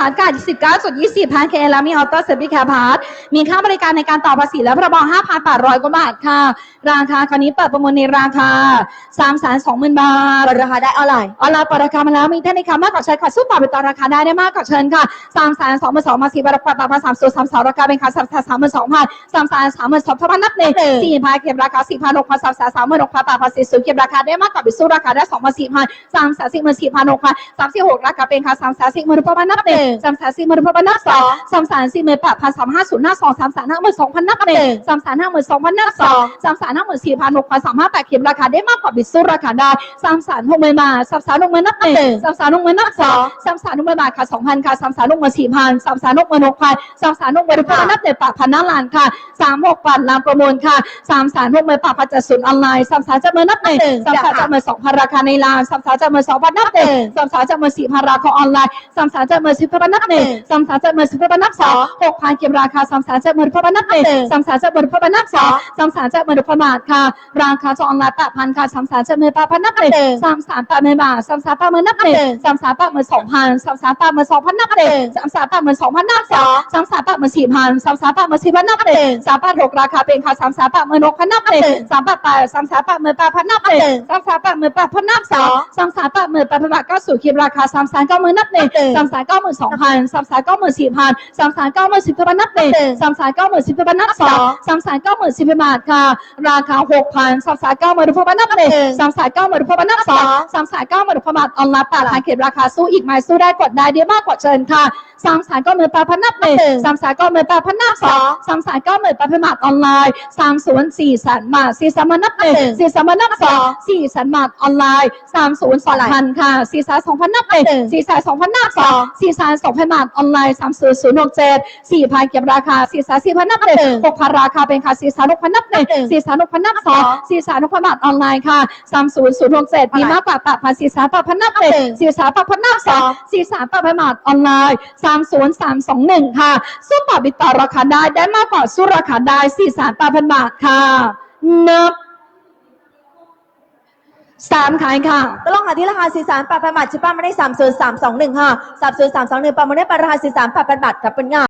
ผ่านการ19.20พันเคแล้วมีออโต้เซอร์วิสแคร์พาร์ทมีค่าบริการในการต่อภาษีและพระบอง5,800 กว่าบาทค่ะ ราคาคราวนี้เปิดประมูลในราคา 320,000 บาทราคาได้เอาไหร่ออนไลน์เปิดราคามาแล้วมีท่านในคำมากกว่าเชิญค่ะสู้ต่อไปต่อราคาได้ได้มากกว่าเชิญค่ะ 3 2 2 2 2มาสี่บาทกว่าต่อมา3 0 3 2ราคาเป็นค่ะ3 3 3 2 0 0 3 3 3 2 2 0นับหนึ่งสี่พันเก็บราคา4 6 0 0 3 3 3 6 0 0 8ภาษีสูงเก็บราคาได้มากกว่าไปสู้ราคาได้2 4 0 0 0 3 3 4 4 6 0 0 3 4 6ราคาเป็นค่ะ3 3 4 0 0 0 0นับหนึ่ง3 3 4 0 0 0 0นับสอง3 3 4 8 0 0 3 5 0 5 2 3 3 5 2 0 0นับหนึ่ง3 3 5 2 0 0นับสอง3 3 5 4 0 0 6 3 5 8เก็บราคาได้มากกว่าไปสู้ราคาได้3 3 6 0 0 0บาท3 3 6 0 0 0นับหนึ่ง3 3 6 0 0 0นับสอง3 3 6 0 0บาทค่ะ2,000ค่ะ3 3 6 0 0 4,000 3 3 6 0 0 6,000 3 3 6 0 0 6นับหนึ่งปากพันหน้าล้านค่ะ3 6ปัดลามประมูลค่ะ3 3 6 0ปากพันจัดศูนย์ออนไลน์3 3จะเมื่อนับหนึ่ง3 3จะเมื่อ2,000ราคาในลาน3 3จะเมื่อ2,000นับหนึ่ง3 3จะเมื่อ4,000ราคาออนไลน์3 3จะเมื่อ10,000นับหนึ่ง3 3จะเมื่อ10,000นับสอง6,000เก็บราคา3 3จะเมื่อ10,000นับหนึ่ง3 3จะเมื่อ10,000นับสอง3 3จะเมื่อ10,000บาทค่ะ ราคาจะออนไลน์8,000ค่ะ3 3จะเมื่อ8,000นับหนึ่ง3 3 8 0บาท3 3 8 0นับหนึ่ง3 3 8 2,000 3 3 8 2,000นับหนึ่ง3 3 8 2,000นับสอง3 3 8 4,000 3 3 8 4,000นับหนึ่ง3 8 6ราคาเป็นค่ะ3 3 8 6,000นับหนึ่ง3 8 8 3 3 8 8,000นับหนึ่ง3 3 8 8,000นับสอง3 3 8 8,000บาทก็สู่คิมราคา3 3 9 0,000นับหนึ่ง3 3 9 2,000 3 3 9 4,000 3 3 9 10,000นับหนึ่ง3 3 9 10,000นับสอง3 3 9 10,000บาทค่ะ ราคา6,000 3 3 9 10,000นับหนึ่ง3 3 9 10,000นับสอง3 3 9 10,000บาทออนไลน์8,000เก็บราคาสู้อีกไหมสู้ได้กดได้เดียวมากกว่าเชิญค่ะ3 3 9 8,000นับหนึ่ง3 3 9 8,000นับสอง3 3 9 8,000บาทออนไลน์3 0 4 3บาท4 3นับหนึ่ง4 3นับสอง4 3บาทออนไลน์3 0 2,000ค่ะ4 3 2,000นับหนึ่ง4 3 2,000นับสอง4 3 2,000 บาท ออนไลน์ 3 0 0 6 7 4,000 เก็บราคา4 3 4,000นับหนึ่ง6,000 ราคาเป็นค่ะ 4 3 6,000นับหนึ่ง4 3 6,000นับสอง4 3 6,000บาท ออนไลน์ค่ะ 3 0 0 6 7 มีมากกว่า8,000 4 3 8,000นับหนึ่ง4 3 8,000นับสอง4 3 8,000บาท ออนไลน์ 3 0 3 2 1 ค่ะ สู้ต่อบิดต่อราคาได้ ได้มากกว่าสู้ราคาได้ 4 3 8,000บาทค่ะ นับ สามขายค่ะ ตลองหาที่ราคาสี่สารปรับประมาทชิป้ามาได้สามศูนย์สามสองหนึ่งค่ะสามศูนย์สามสองหนึ่งปรับมาได้ปราคาสี่สารปรับประมาทกับเป็นงา